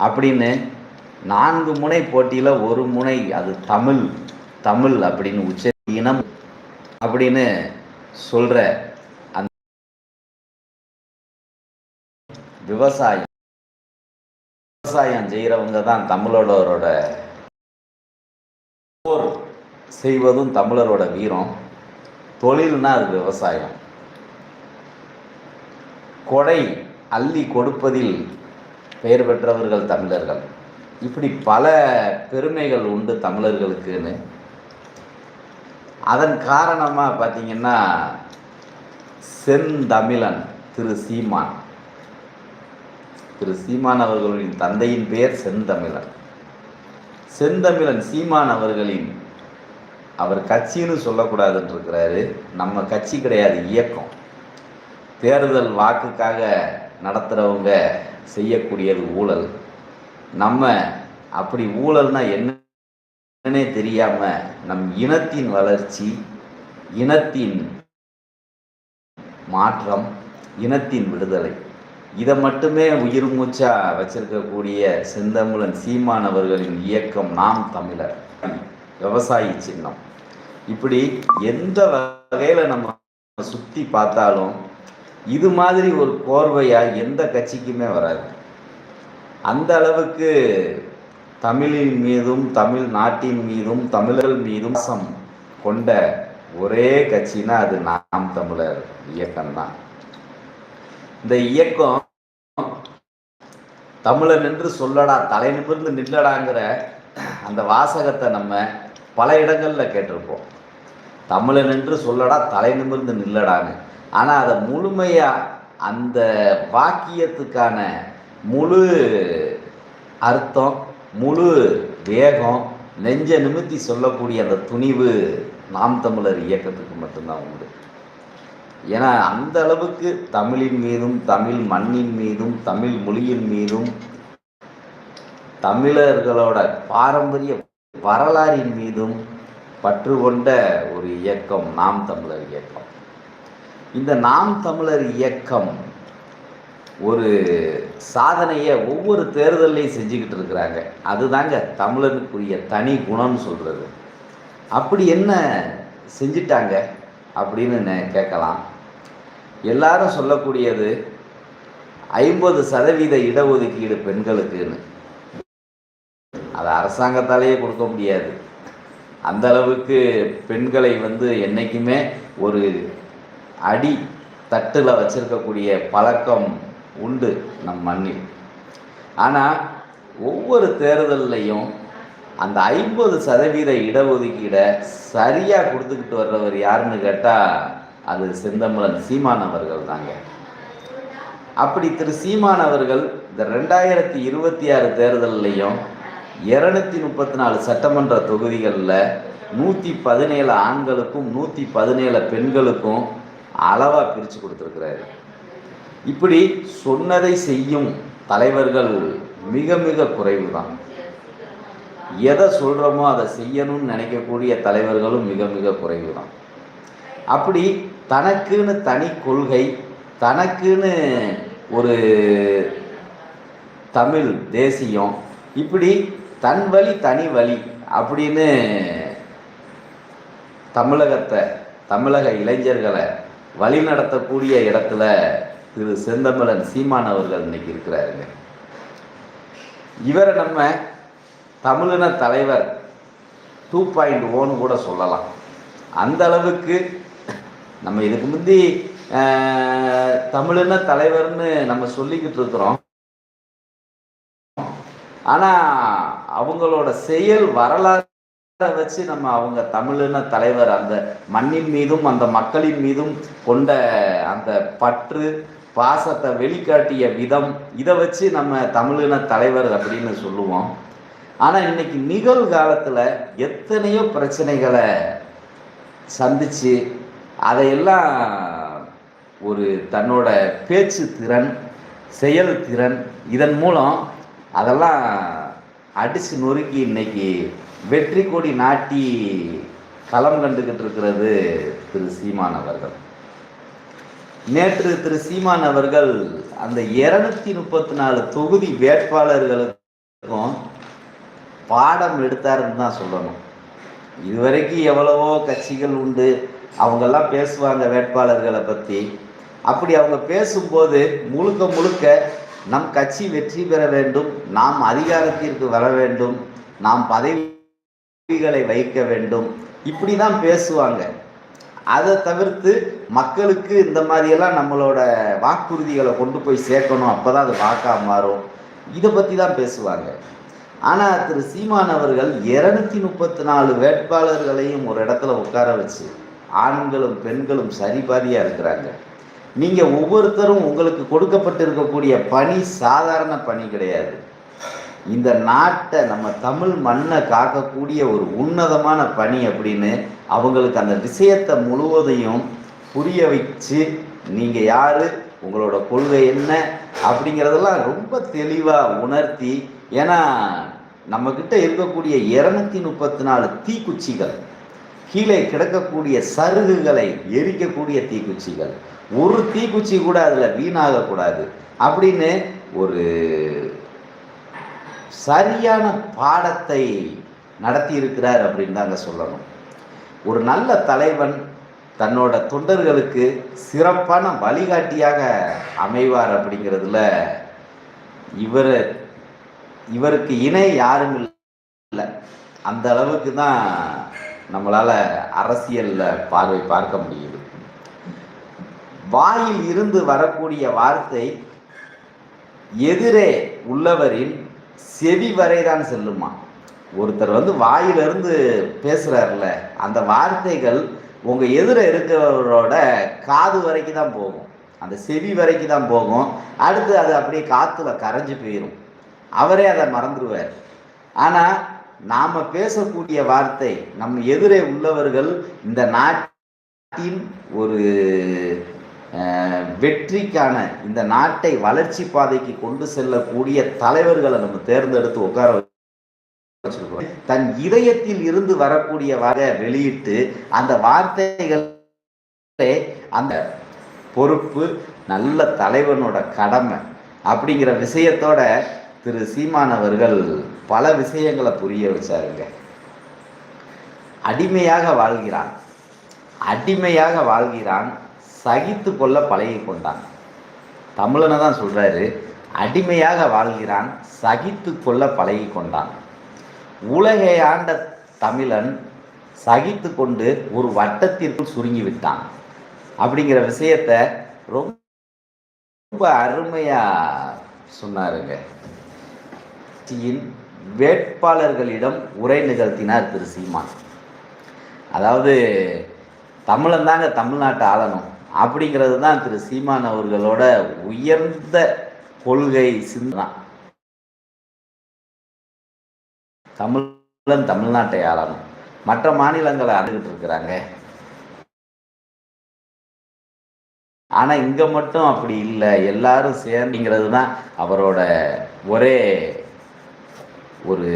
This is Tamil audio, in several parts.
அப்படின்னு நான்கு முனை போட்டியில் ஒரு முனை அது தமிழ் தமிழ் அப்படின்னு உச்ச இனம் அப்படின்னு சொல்ற அந்த விவசாயம் விவசாயம் செய்கிறவங்க தான் தமிழரோட போர் செய்வதும் தமிழரோட வீரம். தொழில்னா அது விவசாயம். கொடை அள்ளி கொடுப்பதில் பெயர் பெற்றவர்கள் தமிழர்கள். இப்படி பல பெருமைகள் உண்டு தமிழர்களுக்குன்னு. அதன் காரணமாக பார்த்தீங்கன்னா செந்தமிழன் திரு சீமான். திரு சீமான் அவர்களின் தந்தையின் பெயர் செந்தமிழன். செந்தமிழன் சீமான் அவர்களின் அவர் கட்சின்னு சொல்லக்கூடாதுன்னு இருக்கிறாரு நம்ம கட்சி கிடையாது இயக்கம். தேர்தல் வாக்குக்காக நடத்துகிறவங்க செய்யக்கூடியது ஊழல். நம்ம அப்படி ஊழல்னா என்னன்னே தெரியாமல் நம் இனத்தின் வளர்ச்சி இனத்தின் மாற்றம் இனத்தின் விடுதலை. இதை மட்டுமே உயிர் மூச்சா வச்சிருக்கக்கூடிய செந்தமிழன் சீமானவர்களின் இயக்கம் நாம் தமிழர். விவசாயி சின்னம். இப்படி எந்த வகையில் நம்ம சுத்தி பார்த்தாலும் இது மாதிரி ஒரு கோர்வையாக எந்த கட்சிக்குமே வராது. அந்த அளவுக்கு தமிழின் மீதும் தமிழ் நாட்டின் மீதும் தமிழர்கள் மீதும் சம் கொண்ட ஒரே கட்சினா அது நாம் தமிழர் இயக்கம்தான். இந்த இயக்கம் தமிழன் என்று சொல்லடா தலை நிமிர்ந்து நில்லடாங்கிற அந்த வாசகத்தை நம்ம பல இடங்களில் கேட்டிருப்போம். தமிழன் என்று சொல்லடா தலை நிமிர்ந்து நில்லடான்னு. ஆனால் அதை முழுமையாக அந்த வாக்கியத்துக்கான முழு அர்த்தம் முழு வேகம் நெஞ்ச நிமித்தி சொல்லக்கூடிய அந்த துணிவு நாம் தமிழர் இயக்கத்துக்கு மட்டும்தான் உண்டு. ஏன்னா அந்த அளவுக்கு தமிழின் மீதும் தமிழ் மண்ணின் மீதும் தமிழ் மொழியின் மீதும் தமிழர்களோட பாரம்பரிய வரலாறின் மீதும் பற்று கொண்ட ஒரு இயக்கம் நாம் தமிழர் இயக்கம். இந்த நாம் தமிழர் இயக்கம் ஒரு சாதனையை ஒவ்வொரு தேர்தலையும் செஞ்சுக்கிட்டு இருக்கிறாங்க. அதுதாங்க தமிழனுக்குரிய தனி குணம்னு சொல்கிறது அப்படி என்ன செஞ்சிட்டாங்க அப்படின்னு கேட்கலாம். எல்லாரும் சொல்லக்கூடியது ஐம்பது சதவீத இடஒதுக்கீடு பெண்களுக்குன்னு. அது அரசாங்கத்தாலேயே கொடுக்க முடியாது. அந்த அளவுக்கு பெண்களை வந்து என்றைக்குமே ஒரு அடி தட்டில் வச்சிருக்கக்கூடிய பழக்கம் உண்டு நம் மண்ணில். ஆனால் ஒவ்வொரு தேர்தல்லையும் அந்த ஐம்பது சதவீத இடஒதுக்கீடை சரியாக கொடுத்துக்கிட்டு வர்றவர் யாருன்னு கேட்டால் அது செந்தமலன் சீமான் அவர்கள் தாங்க. அப்படி திரு சீமான் அவர்கள் இந்த ரெண்டாயிரத்தி இருபத்தி ஆறு தேர்தல்லையும் இரநூத்தி முப்பத்தி நாலு சட்டமன்ற தொகுதிகளில் நூற்றி பதினேழு ஆண்களுக்கும் நூற்றி பதினேழு பெண்களுக்கும் அளவாக பிரித்து கொடுத்துருக்கிறாரு. இப்படி சொன்னதை செய்யும் தலைவர்கள் மிக மிக குறைவு தான் எதை சொல்கிறோமோ அதை செய்யணும்னு நினைக்கக்கூடிய தலைவர்களும் மிக மிக குறைவு தான் அப்படி தனக்குன்னு தனி கொள்கை தனக்குன்னு ஒரு தமிழ் தேசியம் இப்படி தன் வழி தனி வழி அப்படின்னு தமிழகத்தை தமிழக இளைஞர்களை வழி நடத்தக்கூடிய இடத்துல திரு செந்தமலன் சீமான் அவர்கள் இன்னைக்கு இருக்கிறாருங்க. இவரை நம்ம தமிழின தலைவர் டூ பாயிண்ட் ஓன்னு கூட சொல்லலாம். அந்த அளவுக்கு நம்ம இதுக்கு முந்தி தமிழின தலைவர்னு நம்ம சொல்லிக்கிட்டு இருக்கிறோம். ஆனா அவங்களோட செயல் வரலாறு வச்சு நம்ம அவங்க தமிழின தலைவர் அந்த மண்ணின் மீதும் அந்த மக்களின் மீதும் கொண்ட அந்த பற்று பாசத்தை வெளிக்காட்டிய விதம் இதை வச்சு நம்ம தமிழின தலைவர் அப்படின்னு சொல்லுவோம். ஆனால் இன்னைக்கு நிகழ்காலத்தில் எத்தனையோ பிரச்சனைகளை சந்திச்சு அதையெல்லாம் ஒரு தன்னோட பேச்சு திறன் செயல் திறன் இதன் மூலம் அதெல்லாம் அடித்து நொறுக்கி இன்னைக்கு வெற்றி கொடி நாட்டி களம் கண்டுகிட்டு இருக்கிறது திரு சீமான் அவர்கள். நேற்று திரு சீமான் அவர்கள் அந்த இருநூத்தி முப்பத்தி நாலு தொகுதி வேட்பாளர்களுக்கும் பாடம் எடுத்தாருன்னு தான் சொல்லணும். இதுவரைக்கும் எவ்வளவோ கட்சிகள் உண்டு அவங்கெல்லாம் பேசுவாங்க வேட்பாளர்களை பற்றி அப்படி அவங்க பேசும்போது முழுக்க முழுக்க நம் கட்சி வெற்றி பெற வேண்டும் நாம் அதிகாரத்திற்கு வர வேண்டும் நாம் பதவி பதவிகளை வைக்க வேண்டும். இப்படி தான் பேசுவாங்க. அதை தவிர்த்து மக்களுக்கு இந்த மாதிரியெல்லாம் நம்மளோட வாக்குறுதிகளை கொண்டு போய் சேர்க்கணும். அப்போ தான் அது வாக்கா மாறும். இதை பற்றி தான் பேசுவாங்க. ஆனால் திரு சீமான் அவர்கள் இரநூத்தி முப்பத்தி நாலு வேட்பாளர்களையும் ஒரு இடத்துல உட்கார வச்சு ஆண்களும் பெண்களும் சரிபாதியாக இருக்கிறாங்க. நீங்கள் ஒவ்வொருத்தரும் உங்களுக்கு கொடுக்கப்பட்டிருக்கக்கூடிய பணி சாதாரண பணி கிடையாது. இந்த நாட்டை நம்ம தமிழ் மண்ணை காக்கக்கூடிய ஒரு உன்னதமான பணி அப்படின்னு அவங்களுக்கு அந்த விஷயத்தை முழுவதையும் புரிய வச்சு நீங்கள் யார் உங்களோட கொள்கை என்ன அப்படிங்கிறதெல்லாம் ரொம்ப தெளிவாக உணர்த்தி ஏன்னா நம்மக்கிட்ட இருக்கக்கூடிய இரநூத்தி முப்பத்தி நாலு தீக்குச்சிகள் கீழே கிடக்கக்கூடிய சருகுகளை எரிக்கக்கூடிய தீக்குச்சிகள். ஒரு தீக்குச்சி கூட அதில் வீணாகக்கூடாது. அப்படின்னு ஒரு சரியான பாடத்தை நடத்தி இருக்கிறார் அப்படின்னு தாங்க சொல்லணும். ஒரு நல்ல தலைவன் தன்னோட தொண்டர்களுக்கு சிறப்பான வழிகாட்டியாக அமைவார் அப்படிங்கிறதுல இவர் இவருக்கு இணை யாரும் இல்லை. அந்த அளவுக்கு தான் நம்மளால் அரசியலில் பார்வை பார்க்க முடியுது. வாயில் இருந்து வரக்கூடிய வார்த்தை எதிரே உள்ளவரின் செவி வரைதான் செல்லுமா. ஒருத்தர் வந்து வாயிலிருந்து பேசுகிறார்ல அந்த வார்த்தைகள் உங்கள் எதிர இருக்கிறவரோட காது வரைக்கும் தான் போகும். அந்த செவி வரைக்கும் தான் போகும். அடுத்து அது அப்படியே காற்றுல கரைஞ்சு போயிடும் அவரே அதை மறந்துடுவார் ஆனால் நாம் பேசக்கூடிய வார்த்தை நம் எதிரே உள்ளவர்கள் இந்த நாட்டின் ஒரு வெற்றிக்கான இந்த நாட்டை வளர்ச்சி பாதைக்கு கொண்டு செல்லக்கூடிய தலைவர்களை நம்ம தேர்ந்தெடுத்து உட்கார வச்சிருக்கிறோம் தன் இதயத்தில் இருந்து வரக்கூடிய வகை வெளியிட்டு அந்த வார்த்தைகள் அந்த பொறுப்பு நல்ல தலைவனோட கடமை அப்படிங்கிற விஷயத்தோட திரு சீமான் அவர்கள் பல விஷயங்களை புரிய வச்சாருங்க. அடிமையாக வாழ்கிறான். அடிமையாக வாழ்கிறான். சகித்து கொள்ள பழகி கொண்டான். தமிழனை தான் சொல்கிறாரு அடிமையாக வாழ்கிறான் சகித்து கொள்ள பழகி கொண்டான். உலகை ஆண்ட தமிழன் சகித்து கொண்டு ஒரு வட்டத்திற்குள் சுருங்கி விட்டான். அப்படிங்கிற விஷயத்த ரொம்ப அருமையா சொன்னாருங்க. வேட்பாளர்களிடம் உரை நிகழ்த்தினார் திரு சீமான். அதாவது தமிழன் தாங்க தமிழ்நாட்டை ஆளணும். அப்படிங்கிறது தான் திரு சீமான் அவர்களோட உயர்ந்த கொள்கை சிந்தனா. தமிழன் தமிழ்நாட்டை ஆளணும். மற்ற மாநிலங்களை அணுகிட்டு இருக்கிறாங்க. ஆனா இங்க மட்டும் அப்படி இல்லை. எல்லாரும் சேர்ந்துங்கிறது தான் அவரோட ஒரே ஒரு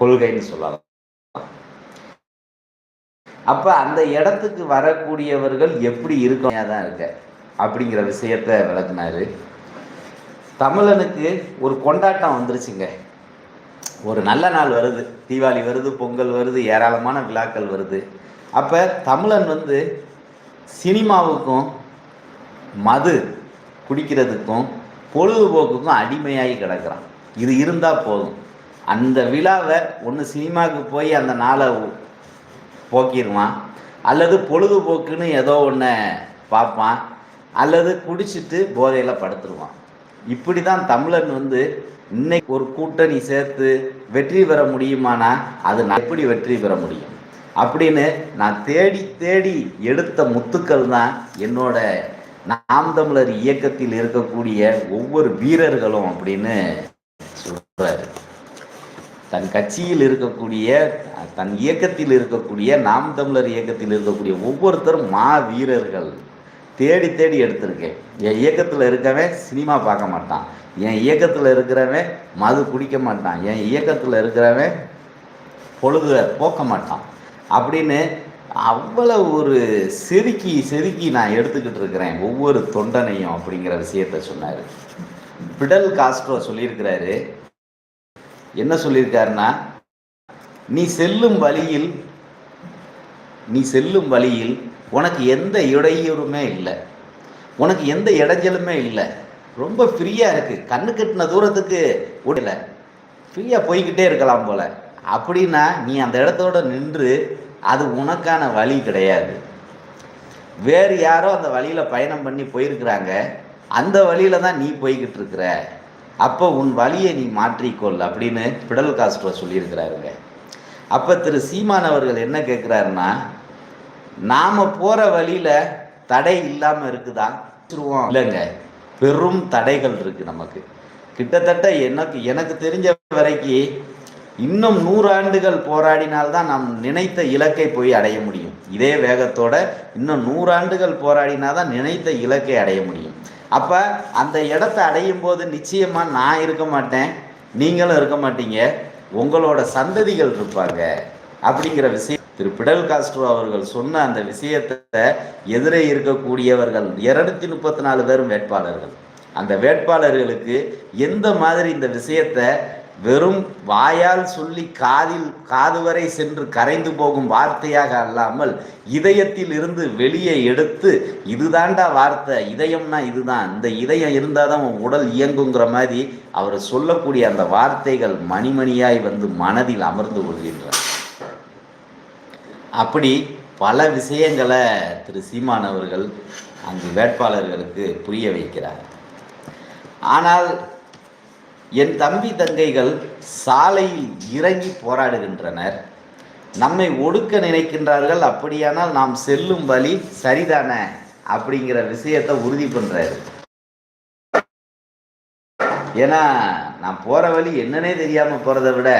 கொள்கைன்னு சொல்லலாம். அப்போ அந்த இடத்துக்கு வரக்கூடியவர்கள் எப்படி இருக்கும் தான் இருக்க. அப்படிங்கிற விஷயத்த விளக்குனாரு. தமிழனுக்கு ஒரு கொண்டாட்டம் வந்துருச்சுங்க. ஒரு நல்ல நாள் வருது. தீபாவளி வருது பொங்கல் வருது ஏராளமான விழாக்கள் வருது. அப்போ தமிழன் வந்து சினிமாவுக்கும் மது குடிக்கிறதுக்கும் பொழுதுபோக்குக்கும் அடிமையாகி கிடக்கிறான். இது இருந்தால் போதும். அந்த விழாவை ஒன்று சினிமாவுக்கு போய் அந்த நாளை போக்கிடுவான் அல்லது பொழுதுபோக்குன்னு ஏதோ ஒன்று பார்ப்பான். அல்லது குடிச்சிட்டு போதையில் படுத்துருவான். இப்படி தான் தமிழன் வந்து இன்னைக்கு ஒரு கூட்டணி சேர்த்து வெற்றி பெற முடியுமானா அது நான் எப்படி வெற்றி பெற முடியும்? அப்படின்னு நான் தேடி தேடி எடுத்த முத்துக்கள் தான் என்னோட நாம் தமிழர் இயக்கத்தில் இருக்கக்கூடிய ஒவ்வொரு வீரர்களும் அப்படின்னு சொல்கிறாரு தன் கட்சியில் இருக்கக்கூடிய தன் இயக்கத்தில் இருக்கக்கூடிய நாம் தமிழர் இயக்கத்தில் இருக்கக்கூடிய ஒவ்வொருத்தரும் மா வீரர்கள் தேடி தேடி எடுத்திருக்கேன். என் இயக்கத்தில் இருக்கவன் சினிமா பார்க்க மாட்டான். என் இயக்கத்தில் இருக்கிறவன் மது குடிக்க மாட்டான். என் இயக்கத்தில் இருக்கிறவன் பொழுது போக்க மாட்டான். அப்படின்னு அவ்வளவு ஒரு செதுக்கி செதுக்கி நான் எடுத்துக்கிட்டு இருக்கிறேன். ஒவ்வொரு தொண்டனையும் அப்படிங்கிற விஷயத்த சொன்னார். பிடல் காஸ்ட்ரோ சொல்லியிருக்கிறாரு என்ன சொல்லியிருக்காருன்னா நீ செல்லும் வழியில் நீ செல்லும் வழியில் உனக்கு எந்த இடையூறுமே இல்லை. உனக்கு எந்த இடைஞ்சலுமே இல்லை. ரொம்ப ஃப்ரீயாக இருக்குது கண்ணு கட்டின தூரத்துக்கு விடல ஃப்ரீயாக போய்கிட்டே இருக்கலாம் போல். அப்படின்னா நீ அந்த இடத்தோட நின்று அது உனக்கான வழி கிடையாது. வேறு யாரோ அந்த வழியில் பயணம் பண்ணி போயிருக்கிறாங்க. அந்த வழியில் தான் நீ போய்கிட்டு இருக்கிற. அப்போ உன் வழியை நீ மாற்றிக்கொள் அப்படின்னு பிடல் காஸ்ட்ரோ சொல்லியிருக்கிறாருங்க. அப்போ திரு சீமான் அவர்கள் என்ன கேட்குறாருன்னா நாம் போகிற வழியில் தடை இல்லாமல் இருக்குதா? இல்லைங்க. பெரும் தடைகள் இருக்குது நமக்கு. கிட்டத்தட்ட எனக்கு எனக்கு தெரிஞ்ச வரைக்கும் இன்னும் நூறு ஆண்டுகள் போராடினால்தான் நாம் நினைத்த இலக்கை போய் அடைய முடியும். இதே வேகத்தோட இன்னும் நூறாண்டுகள் போராடினா தான் நினைத்த இலக்கை அடைய முடியும். அப்போ அந்த இடத்த அடையும் போது நிச்சயமாக நான் இருக்க மாட்டேன் நீங்களும் இருக்க மாட்டீங்க உங்களோட சந்ததிகள் இருப்பாங்க அப்படிங்கிற விஷயம். திரு பிடல் காஸ்ட்ரோ அவர்கள் சொன்ன அந்த விஷயத்தை எதிரே இருக்கக்கூடியவர்கள் இருநூத்தி முப்பத்தி நாலு பேரும் வேட்பாளர்கள். அந்த வேட்பாளர்களுக்கு எந்த மாதிரி இந்த விஷயத்தை வெறும் வாயால் சொல்லி காதில் காது வரை சென்று கரைந்து போகும் வார்த்தையாக அல்லாமல் இதயத்தில் இருந்து வெளியே எடுத்து இதுதாண்டா வார்த்தை இதயம்னா இதுதான் இந்த இதயம் இருந்தால் தான் உன் உடல் இயங்குங்கிற மாதிரி அவர் சொல்லக்கூடிய அந்த வார்த்தைகள் மணிமணியாய் வந்து மனதில் அமர்ந்து கொள்கின்றார் அப்படி பல விஷயங்களை திரு சீமான் அவர்கள் அங்கு வேட்பாளர்களுக்கு புரிய வைக்கிறார். ஆனால் என் தம்பி தங்கைகள் சாலையில் இறங்கி போராடுகின்றனர். நம்மை ஒடுக்க நினைக்கின்றார்கள். அப்படியானால் நாம் செல்லும் வழி சரிதானே அப்படிங்கிற விஷயத்தை உறுதி பண்ணுறாரு ஏன்னா நான் போகிற வழி என்னன்னே தெரியாமல் போகிறத விட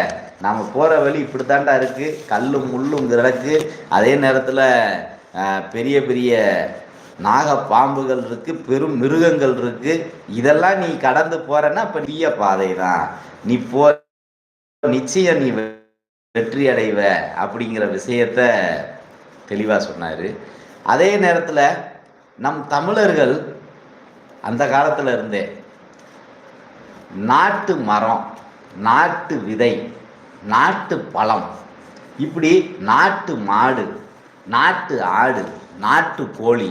நாம் போகிற வழி இப்படித்தாண்டா இருக்குது கல்லும் முள்ளும் கிடக்கு. அதே நேரத்தில் பெரிய பெரிய நாக பாம்புகள் இருக்கு பெரும் மிருகங்கள் இருக்கு. இதெல்லாம் நீ கடந்து போறன்னா பெரிய பாதை தான் நீ போ நிச்சயம் நீ வெ- வெற்றி அடைவ அப்படிங்கிற விஷயத்த தெளிவா சொன்னாரு. அதே நேரத்துல நம் தமிழர்கள் அந்த காலத்துல இருந்தே நாட்டு மரம் நாட்டு விதை நாட்டு பழம் இப்படி நாட்டு மாடு நாட்டு ஆடு நாட்டு கோழி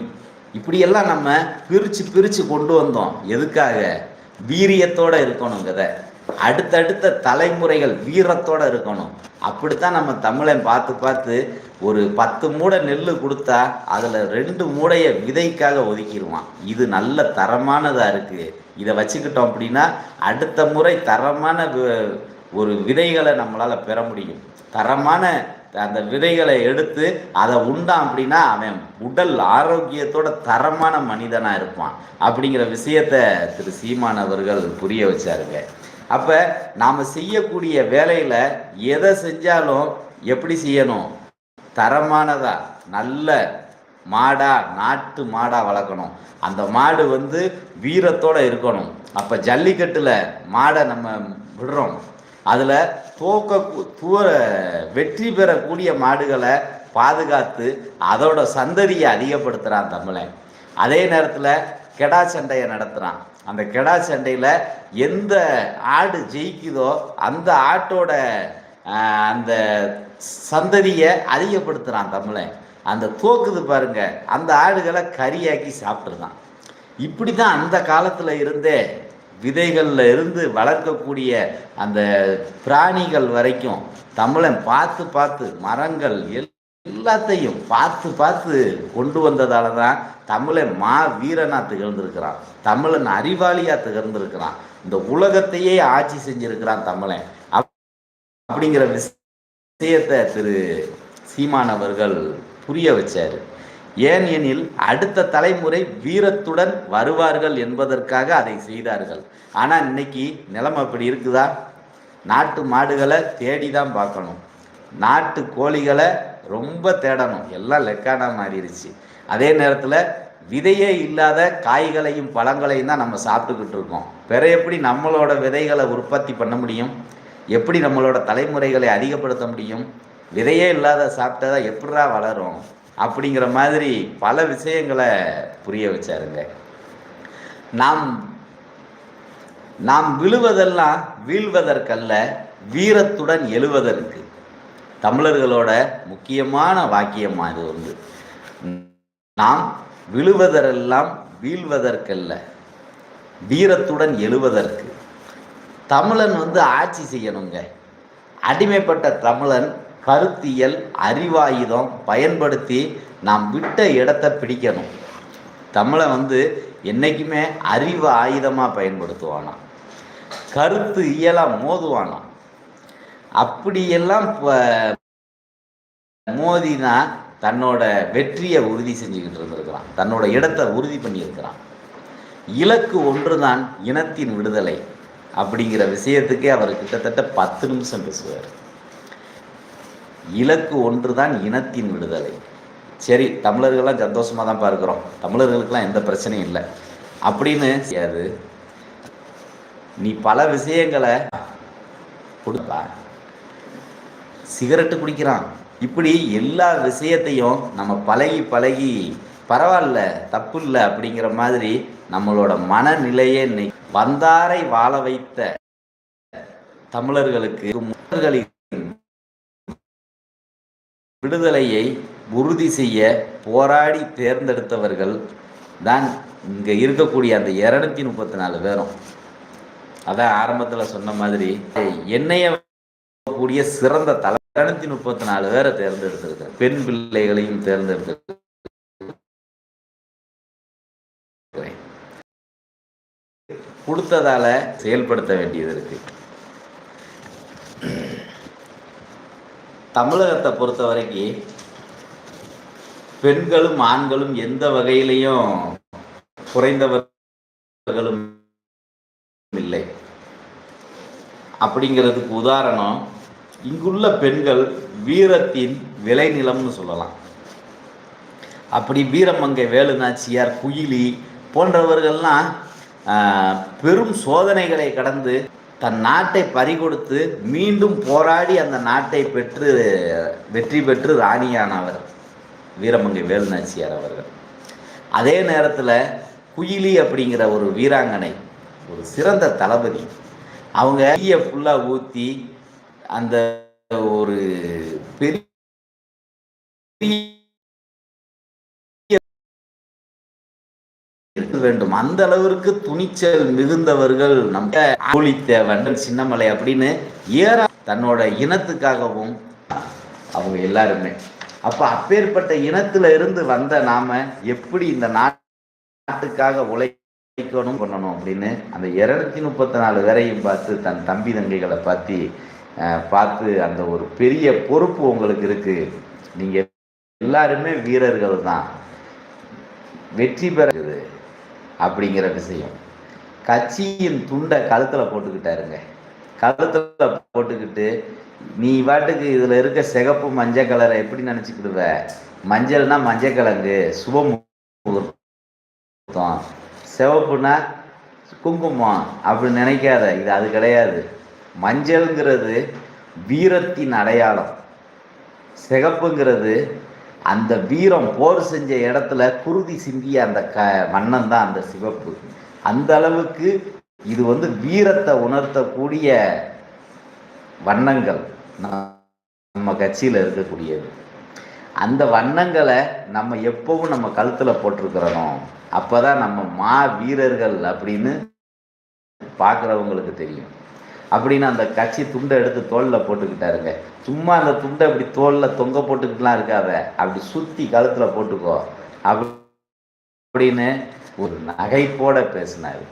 இப்படியெல்லாம் நம்ம பிரித்து பிரித்து கொண்டு வந்தோம். எதுக்காக? வீரியத்தோடு இருக்கணும் கதை. அடுத்தடுத்த தலைமுறைகள் வீரத்தோட இருக்கணும். அப்படித்தான் நம்ம தமிழன் பார்த்து பார்த்து ஒரு பத்து மூடை நெல் கொடுத்தா அதில் ரெண்டு மூடையை விதைக்காக ஒதுக்கிடுவான். இது நல்ல தரமானதாக இருக்குது இதை வச்சுக்கிட்டோம் அப்படின்னா அடுத்த முறை தரமான ஒரு விதைகளை நம்மளால் பெற முடியும். தரமான அந்த விதைகளை எடுத்து அதை உண்டான் அப்படின்னா அவன் உடல் ஆரோக்கியத்தோட தரமான மனிதனாக இருப்பான் அப்படிங்கிற விஷயத்த திரு சீமான் அவர்கள் புரிய வச்சாருங்க. அப்போ நாம் செய்யக்கூடிய வேலையில் எதை செஞ்சாலும் எப்படி செய்யணும்? தரமானதா நல்ல மாடா நாட்டு மாடா வளர்க்கணும். அந்த மாடு வந்து வீரத்தோட இருக்கணும். அப்போ ஜல்லிக்கட்டில் மாடை நம்ம விடுறோம். அதில் தோக்க தூர வெற்றி பெறக்கூடிய மாடுகளை பாதுகாத்து அதோட சந்ததியை அதிகப்படுத்துகிறான் தமிழன். அதே நேரத்தில் கெடா சண்டையை நடத்துகிறான் அந்த கெடா சண்டையில் எந்த ஆடு ஜெயிக்குதோ அந்த ஆட்டோட அந்த சந்ததியை அதிகப்படுத்துகிறான் தமிழன். அந்த தோக்குது பாருங்க அந்த ஆடுகளை கறியாக்கி சாப்பிட்ருதான் இப்படி தான் அந்த காலத்தில் இருந்தே விதைகளில் இருந்து வளர்க்கக்கூடிய அந்த பிராணிகள் வரைக்கும் தமிழன் பார்த்து பார்த்து மரங்கள் எல்லாத்தையும் பார்த்து பார்த்து கொண்டு வந்ததால தான் தமிழன் மா வீரனா திகழ்ந்திருக்கிறான். தமிழன் அறிவாளியாக திகழ்ந்திருக்கிறான். இந்த உலகத்தையே ஆட்சி செஞ்சிருக்கிறான் தமிழன். அப்படிங்கிற விஷயத்தை திரு சீமான் அவர்கள் புரிய வச்சாரு. ஏன் எனில் அடுத்த தலைமுறை வீரத்துடன் வருவார்கள் என்பதற்காக அதை செய்தார்கள். ஆனால் இன்னைக்கு நிலைமை அப்படி இருக்குதா? நாட்டு மாடுகளை தேடி தான் பார்க்கணும். நாட்டு கோழிகளை ரொம்ப தேடணும். எல்லாம் லெக்கானா மாறிடுச்சு அதே நேரத்தில் விதையே இல்லாத காய்களையும் பழங்களையும் தான் நம்ம சாப்பிட்டுக்கிட்டு இருக்கோம். பிற எப்படி நம்மளோட விதைகளை உற்பத்தி பண்ண முடியும்? எப்படி நம்மளோட தலைமுறைகளை அதிகப்படுத்த முடியும்? விதையே இல்லாத சாப்பிட்டதா எப்படா வளரும்? அப்படிங்கிற மாதிரி பல விஷயங்களை புரிய வச்சாருங்க. நாம் நாம் விழுவதெல்லாம் வீழ்வதற்கல்ல வீரத்துடன் எழுவதற்கு. தமிழர்களோட முக்கியமான வாக்கியமா இது வந்து நாம் விழுவதெல்லாம் வீழ்வதற்கல்ல வீரத்துடன் எழுவதற்கு. தமிழன் வந்து ஆட்சி செய்யணுங்க. அடிமைப்பட்ட தமிழன் கருத்தியல் அறிவாயுதம் பயன்படுத்தி நாம் விட்ட இடத்தை பிடிக்கணும். தமிழை வந்து என்றைக்குமே அறிவு ஆயுதமாக பயன்படுத்துவானா கருத்து இயலாக மோதுவானாம். அப்படியெல்லாம் ப- மோதினா தன்னோட வெற்றியை உறுதி செஞ்சுக்கிட்டு இருந்திருக்கிறான். தன்னோட இடத்தை உறுதி பண்ணியிருக்கிறான். இலக்கு ஒன்றுதான் இனத்தின் விடுதலை அப்படிங்கிற விஷயத்துக்கே அவர் கிட்டத்தட்ட பத்து நிமிஷம் பேசுவார். இலக்கு ஒன்றுதான் இனத்தின் விடுதலை. சரி தமிழர்கள்லாம் சந்தோஷமாக தான் பார்க்குறோம். தமிழர்களுக்கெல்லாம் எந்த பிரச்சனையும் இல்லை. அப்படின்னு அது. நீ பல விஷயங்களை கொடுப்பா. சிகரெட்டு குடிக்கிறான். இப்படி எல்லா விஷயத்தையும் நம்ம பழகி பழகி பரவாயில்ல தப்பு இல்லை அப்படிங்கிற மாதிரி நம்மளோட மனநிலையே இன்னைக்கு வந்தாரை வாழ வைத்த தமிழர்களுக்கு விடுதலையை உறுதி செய்ய போராடி தேர்ந்தெடுத்தவர்கள் தான் இங்கே இருக்கக்கூடிய அந்த இரநூத்தி முப்பத்தி நாலு பேரும். அதான் ஆரம்பத்தில் சொன்ன மாதிரி என்னைய கூடிய சிறந்த தலை இரநூத்தி முப்பத்தி நாலு பேரை தேர்ந்தெடுத்திருக்க பெண் பிள்ளைகளையும் தேர்ந்தெடுத்து கொடுத்ததால செயல்படுத்த வேண்டியது இருக்கு. தமிழகத்தை பொறுத்த வரைக்கும் பெண்களும் ஆண்களும் எந்த வகையிலையும் குறைந்தவர்களும் இல்லை. அப்படிங்கிறதுக்கு உதாரணம் இங்குள்ள பெண்கள் வீரத்தின் விளைநிலம்னு சொல்லலாம். அப்படி வீரமங்கை வேலுநாச்சியார் குயிலி போன்றவர்கள்லாம் ஆஹ், பெரும் சோதனைகளை கடந்து தன் நாட்டை பறிகொடுத்து மீண்டும் போராடி அந்த நாட்டை பெற்று வெற்றி பெற்று ராணியானவர் வீரமங்கை வேலுநாச்சியார் அவர்கள். அதே நேரத்தில் குயிலி அப்படிங்கிற ஒரு வீராங்கனை ஒரு சிறந்த தளபதி அவங்க ஈய ஃபுல்லாக ஊற்றி அந்த ஒரு பெரிய இருக்க வேண்டும். அந்த அளவிற்கு துணிச்சல் மிகுந்தவர்கள் நம்ம கூலித்தேவன் சின்னமலை அப்படின்னு ஏற தன்னோட இனத்துக்காகவும் அவங்க எல்லாருமே. அப்ப அப்பேற்பட்ட இனத்துல இருந்து வந்த நாம எப்படி இந்த நாட்டுக்காக உழைக்கணும் பண்ணணும் அப்படின்னு அந்த இருநூத்தி முப்பத்தி நாலு வரையும் பார்த்து தன் தம்பி தங்கைகளை பார்த்து அஹ், பார்த்து அந்த ஒரு பெரிய பொறுப்பு உங்களுக்கு இருக்கு. நீங்க எல்லாருமே வீரர்கள் தான். வெற்றி பெற அப்படிங்கிற விஷயம். கட்சியின் துண்டை கழுத்தில் போட்டுக்கிட்டாருங்க. கழுத்தில் போட்டுக்கிட்டு நீ பாட்டுக்கு இதில் இருக்க சிகப்பு மஞ்சள் கலரை எப்படி நினச்சிக்கிடுவ? மஞ்சள்னா மஞ்சள் கிழங்கு சுபமுகூர்த்தம் சிவப்புனா குங்குமம் அப்படி நினைக்காத இது அது கிடையாது. மஞ்சள்ங்கிறது வீரத்தின் அடையாளம். சிகப்புங்கிறது அந்த வீரம் போர் செஞ்ச இடத்துல குருதி சிந்திய அந்த க வண்ணம் தான் அந்த சிவப்பு. அந்த அளவுக்கு இது வந்து வீரத்தை உணர்த்தக்கூடிய வண்ணங்கள் நம்ம கட்சியில் இருக்கக்கூடியது. அந்த வண்ணங்களை நம்ம எப்பவும் நம்ம கழுத்தில் போட்டிருக்கிறோம் அப்பதான் நம்ம மா வீரர்கள் அப்படின்னு பார்க்குறவங்களுக்கு தெரியும். அப்படின்னு அந்த கட்சி துண்டை எடுத்து தோளில் போட்டுக்கிட்டாருங்க. சும்மா அந்த துண்டை இப்படி தோளில் தொங்க போட்டுக்கிட்டுலாம் இருக்காத. அப்படி சுற்றி கழுத்தில் போட்டுக்கோ. அப்படி அப்படின்னு ஒரு நகைப்போட பேசினார்.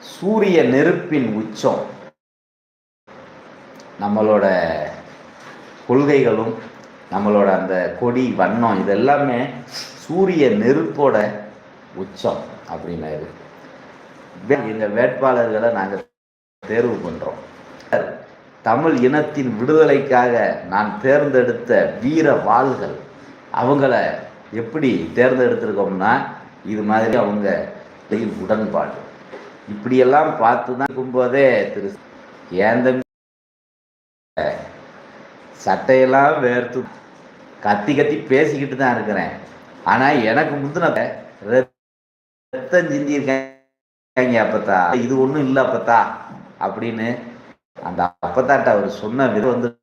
சூரிய நெருப்பின் உச்சம். நம்மளோட கொள்கைகளும் நம்மளோட அந்த கொடி வண்ணம் இதெல்லாமே சூரிய நெருப்போட உச்சம் அப்படின்னாரு. வே- எங்க வேட்பாளர்களை நாங்கள் தேர்வு பண்றோம். தமிழ் இனத்தின் விடுதலைக்காக நான் தேர்ந்தெடுத்த வீர வாள்கள் அவங்கள எப்படி தேர்ந்தெடுத்திருக்கோம்னா இது மாதிரி அவங்க உடன்பாடு. இப்படியெல்லாம் பார்த்து தான் இருக்கும்போதே திரு ஏன் தம்பி? சட்டையெல்லாம் வேர்த்து கத்தி கத்தி பேசிக்கிட்டு தான் இருக்கிறேன். ஆனால் எனக்கு முந்தின ரத்தம் சிந்தியிருக்கேன். அப்பத்தா? இது ஒன்றும் இல்லை அப்பத்தா. அப்படின்னு அந்த அப்பத்தாட்ட அவர் சொன்ன விதம் வந்து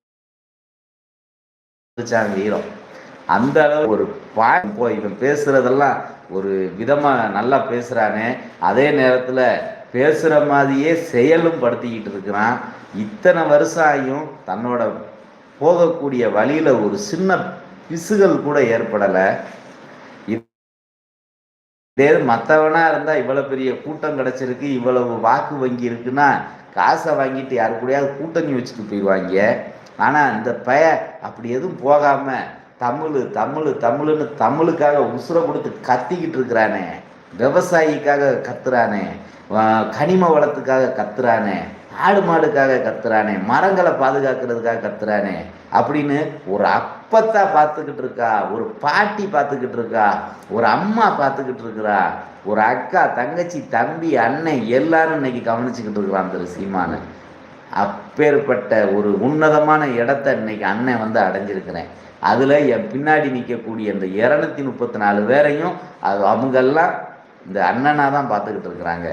வீரம். அந்த அளவு ஒரு பாய் போய் இவன் பேசுறதெல்லாம் ஒரு விதமா நல்லா பேசுறானே. அதே நேரத்துல பேசுற மாதிரியே செயலும் படுத்திக்கிட்டு இருக்கிறான். இத்தனை வருஷம் ஆகியும் தன்னோட போகக்கூடிய வழியில ஒரு சின்ன பிசுகள் கூட ஏற்படலை. இதே மற்றவனா இருந்தால் இவ்வளோ பெரிய கூட்டம் கிடச்சிருக்கு இவ்வளவு வாக்கு வங்கி இருக்குன்னா காசை வாங்கிட்டு யாரு கூடயாவது கூட்டணி வச்சுட்டு போயிடுவாங்க ஆனால் இந்த பய அப்படி எதுவும் போகாமல் தமிழ் தமிழ் தமிழ்னு தமிழுக்காக உசுரை கொடுத்து கத்திக்கிட்டு இருக்கிறானே. விவசாயிக்காக கத்துறானே. கனிம வளத்துக்காக கத்துறானே. ஆடு மாடுக்காக கத்துறானே. மரங்களை பாதுகாக்கிறதுக்காக கத்துறானே. அப்படின்னு ஒரு அப்பத்தா பார்த்துக்கிட்டு இருக்கா ஒரு பாட்டி பார்த்துக்கிட்டு இருக்கா ஒரு அம்மா பார்த்துக்கிட்டு இருக்கிறா ஒரு அக்கா தங்கச்சி தம்பி அண்ணன் எல்லாரும் இன்னைக்கு கவனிச்சுக்கிட்டு இருக்கிறான் திரு சீமானு. அப்பேற்பட்ட ஒரு உன்னதமான இடத்த இன்னைக்கு அண்ணன் வந்து அடைஞ்சிருக்கிறேன். அதில் என் பின்னாடி நிற்கக்கூடிய இந்த இரநூத்தி முப்பத்தி நாலு பேரையும் அது அவங்கெல்லாம் இந்த அண்ணனாக தான் பார்த்துக்கிட்டு இருக்கிறாங்க.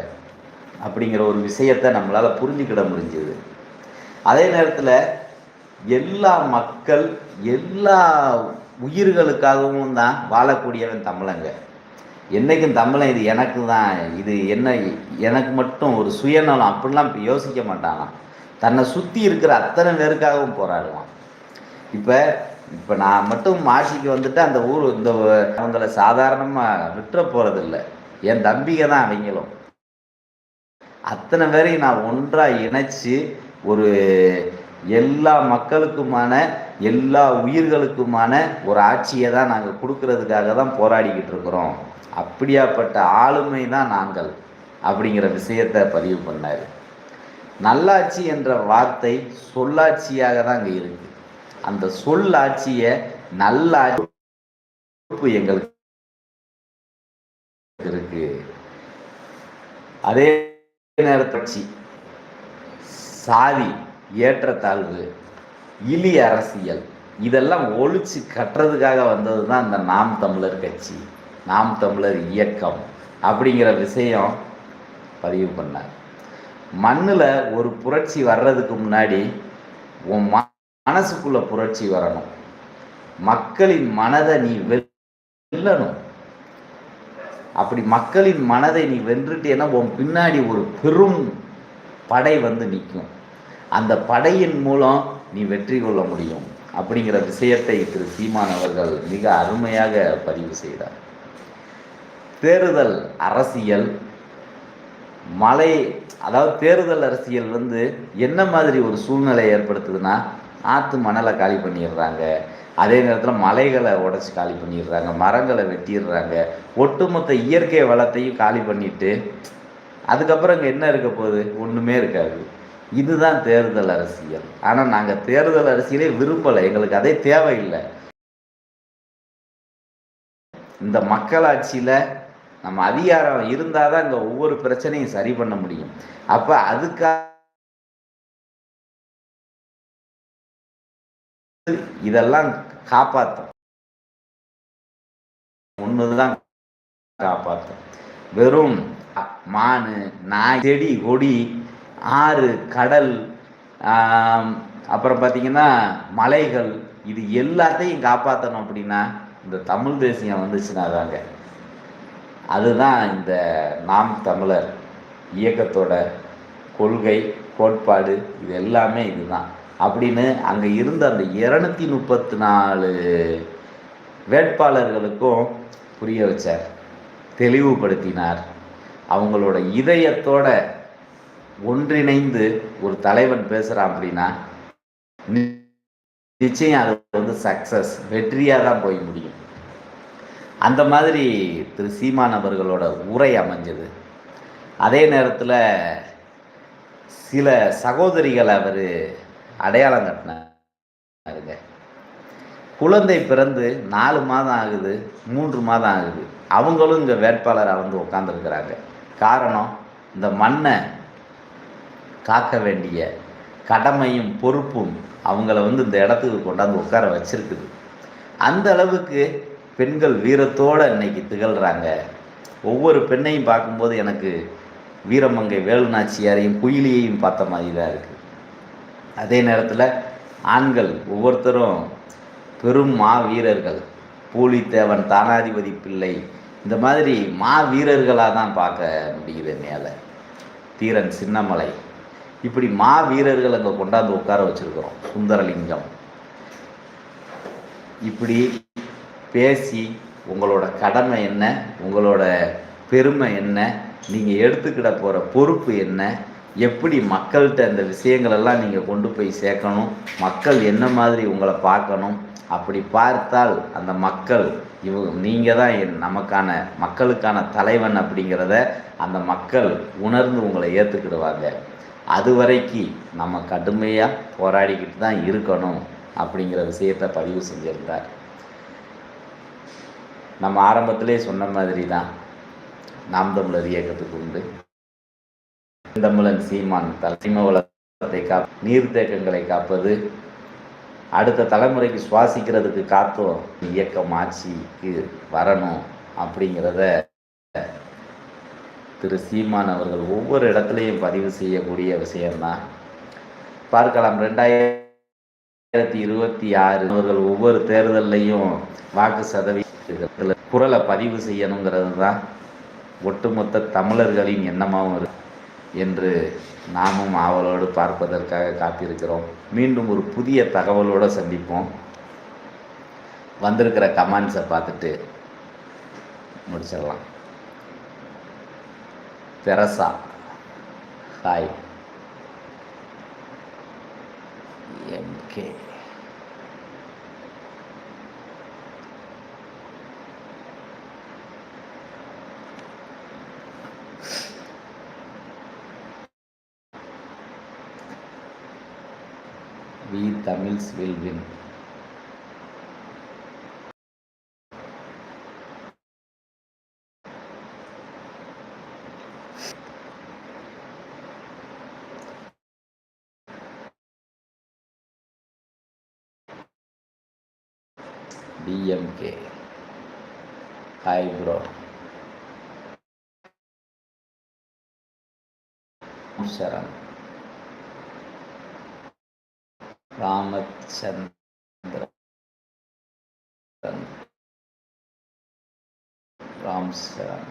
அப்படிங்கிற ஒரு விஷயத்தை நம்மளால் புரிஞ்சுக்கிட முடிஞ்சுது. அதே நேரத்தில் எல்லா மக்கள் எல்லா உயிர்களுக்காகவும் தான் வாழக்கூடியவன் தமிழங்க. என்னைக்கும் தமிழன் இது எனக்கு தான் இது என்ன எனக்கு மட்டும் ஒரு சுயநலம் அப்படிலாம் இப்போ யோசிக்க மாட்டானாம். தன்னை சுற்றி இருக்கிற அத்தனை பேருக்காகவும் போராடுவான். இப்போ இப்போ நான் மட்டும் மாசிக்கு வந்துட்டு அந்த ஊர் இந்த அவங்கள சாதாரணமாக விட்டுற போகிறதில்ல என் தம்பிக தான் அவங்களும். அத்தனை பேரையும் நான் ஒன்றாக இணைச்சி ஒரு எல்லா மக்களுக்குமான எல்லா உயிர்களுக்குமான ஒரு ஆட்சியை தான் நாங்கள் கொடுக்கறதுக்காக தான் போராடிக்கிட்டு இருக்கிறோம். அப்படியாப்பட்ட ஆளுமை தான் நாங்கள் அப்படிங்கிற விஷயத்தை பதிவு பண்ணார். நல்லாட்சி என்ற வார்த்தை சொல்லாட்சியாக தான் அங்கே இருக்கு. அந்த சொல்லாட்சியை நல்ல எங்களுக்கு இருக்கு. அதே நேரத்தாட்சி சாதி ஏற்றத்தாழ்வு இலி அரசியல் இதெல்லாம் ஒழிச்சு கட்டுறதுக்காக வந்தது தான் இந்த நாம் தமிழர் கட்சி நாம் தமிழர் இயக்கம் அப்படிங்கிற விஷயம் பதிவு பண்ணார். மண்ணில் ஒரு புரட்சி வர்றதுக்கு முன்னாடி உன் ம- மனசுக்குள்ள புரட்சி வரணும். மக்களின் மனதை நீ வெல்லணும். அப்படி மக்களின் மனதை நீ வென்றுட்டேன்னா உன் பின்னாடி ஒரு பெரும் படை வந்து நிற்கும். அந்த படையின் மூலம் நீ வெற்றி கொள்ள முடியும். அப்படிங்கிற விஷயத்தை திரு சீமான் அவர்கள் மிக அருமையாக பதிவு செய்தார். தேர்தல் அரசியல் மலை அதாவது தேர்தல் அரசியல் வந்து என்ன மாதிரி ஒரு சூழ்நிலை ஏற்படுத்துதுன்னா ஆற்று மணலை காலி பண்ணிடுறாங்க. அதே நேரத்தில் மலைகளை உடச்சி காலி பண்ணிடுறாங்க மரங்களை வெட்டிடுறாங்க. ஒட்டுமொத்த இயற்கை வளத்தையும் காலி பண்ணிட்டு அதுக்கப்புறம் இங்கே என்ன இருக்க போகுது? ஒன்றுமே இருக்காது. இதுதான் தேர்தல் அரசியல். ஆனால் நாங்கள் தேர்தல் அரசியலே விரும்பலை. எங்களுக்கு அதே தேவையில்லை. இந்த மக்களாட்சியில் நம்ம அதிகாரம் இருந்தால் தான் இந்த ஒவ்வொரு பிரச்சனையும் சரி பண்ண முடியும். அப்போ அதுக்காக இதெல்லாம் காப்பாற்றும் ஒண்ணுதான் காப்பாற்றும் வெறும் மானு நாய் செடி கொடி ஆறு கடல் அப்புறம் பார்த்தீங்கன்னா மலைகள் இது எல்லாத்தையும் காப்பாற்றணும் அப்படின்னா இந்த தமிழ் தேசியம் வந்துச்சுன்னா தாங்க. அதுதான் இந்த நாம் தமிழர் இயக்கத்தோட கொள்கை கோட்பாடு இது எல்லாமே இதுதான். அப்படின்னு அங்கே இருந்த அந்த இரநூத்தி முப்பத்தி நாலு வேட்பாளர்களுக்கும் புரிய வச்சார் தெளிவுபடுத்தினார். அவங்களோட இதயத்தோட ஒன்றிணைந்து ஒரு தலைவன் பேசுகிறான் அப்படின்னா நிச்சயம் அது வந்து சக்ஸஸ் வெற்றியாக தான் போய் முடியும். அந்த மாதிரி திரு சீமான் அவர்களோட உரை அமைஞ்சது. அதே நேரத்தில் சில சகோதரிகளை அவர் அடையாளம் கட்டினாருங்க. குழந்தை பிறந்து நாலு மாதம் ஆகுது மூன்று மாதம் ஆகுது. அவங்களும் இங்கே வேட்பாளராக வந்து உட்காந்துருக்கிறாங்க காரணம் இந்த மண்ணை காக்க வேண்டிய கடமையும் பொறுப்பும் அவங்கள வந்து இந்த இடத்துக்கு கொண்டாந்து உட்கார வச்சிருக்குது. அந்த அளவுக்கு பெண்கள் வீரத்தோடு இன்னைக்கு திகழ்கிறாங்க ஒவ்வொரு பெண்ணையும் பார்க்கும்போது எனக்கு வீரமங்கை வேலுநாச்சியாரையும் குயிலியையும் பார்த்த மாதிரி தான் இருக்குது அதே நேரத்தில் ஆண்கள் ஒவ்வொருத்தரும் பெரும் மா வீரர்கள். பூலித்தேவன் தானாதிபதி பிள்ளை. இந்த மாதிரி மா வீரர்களாக தான் பார்க்க முடியுது மேலே தீரன் சின்னமலை. இப்படி மா வீரர்கள் அங்கே கொண்டாந்து உட்கார வச்சுருக்கிறோம். சுந்தரலிங்கம். இப்படி பேசி உங்களோட கடமை என்ன? உங்களோட பெருமை என்ன? நீங்கள் எடுத்துக்கிட போகிற பொறுப்பு என்ன? எப்படி மக்கள்கிட்ட அந்த விஷயங்களெல்லாம் நீங்கள் கொண்டு போய் சேர்க்கணும்? மக்கள் என்ன மாதிரி உங்களை பார்க்கணும்? அப்படி பார்த்தால் அந்த மக்கள் இவ நீங்கள் தான் என் நமக்கான மக்களுக்கான தலைவன் அப்படிங்கிறத அந்த மக்கள் உணர்ந்து உங்களை ஏற்றுக்கிடுவாங்க அது வரைக்கு நம்ம கடுமையாக போராடிக்கிட்டு தான் இருக்கணும் அப்படிங்கிற விஷயத்தை பதிவு செஞ்சுருந்தார். நம்ம ஆரம்பத்திலே சொன்ன மாதிரி தான் நாம் தமிழர் இயக்கத்துக்கு உண்டு. தமிழன் சீமான் தலைம வளத்தை காப் நீர்த்தேக்கங்களை காப்பது அடுத்த தலைமுறைக்கு சுவாசிக்கிறதுக்கு காத்தோம் இயக்கம் ஆட்சிக்கு வரணும் அப்படிங்கிறத திரு சீமான் அவர்கள் ஒவ்வொரு இடத்துலையும் பதிவு செய்யக்கூடிய விஷயம்தான் பார்க்கலாம். ரெண்டாயிரத்தி இருபத்தி ஆறு அவர்கள் ஒவ்வொரு தேர்தல்லையும் வாக்கு சதவீதத்தில் குரலை பதிவு செய்யணுங்கிறது தான் ஒட்டுமொத்த தமிழர்களின் எண்ணமாகவும் இருக்கு என்று நாமும் ஆவலோடு பார்ப்பதற்காக காத்திருக்கிறோம். மீண்டும் ஒரு புதிய தகவலோடு சந்திப்போம். வந்திருக்கிற கமெண்ட்ஸை பார்த்துட்டு முடிச்சிடலாம். Teresa. Hi. M we Tamils will win. DMK hi bro Sharan Ramachandra Ram Sharan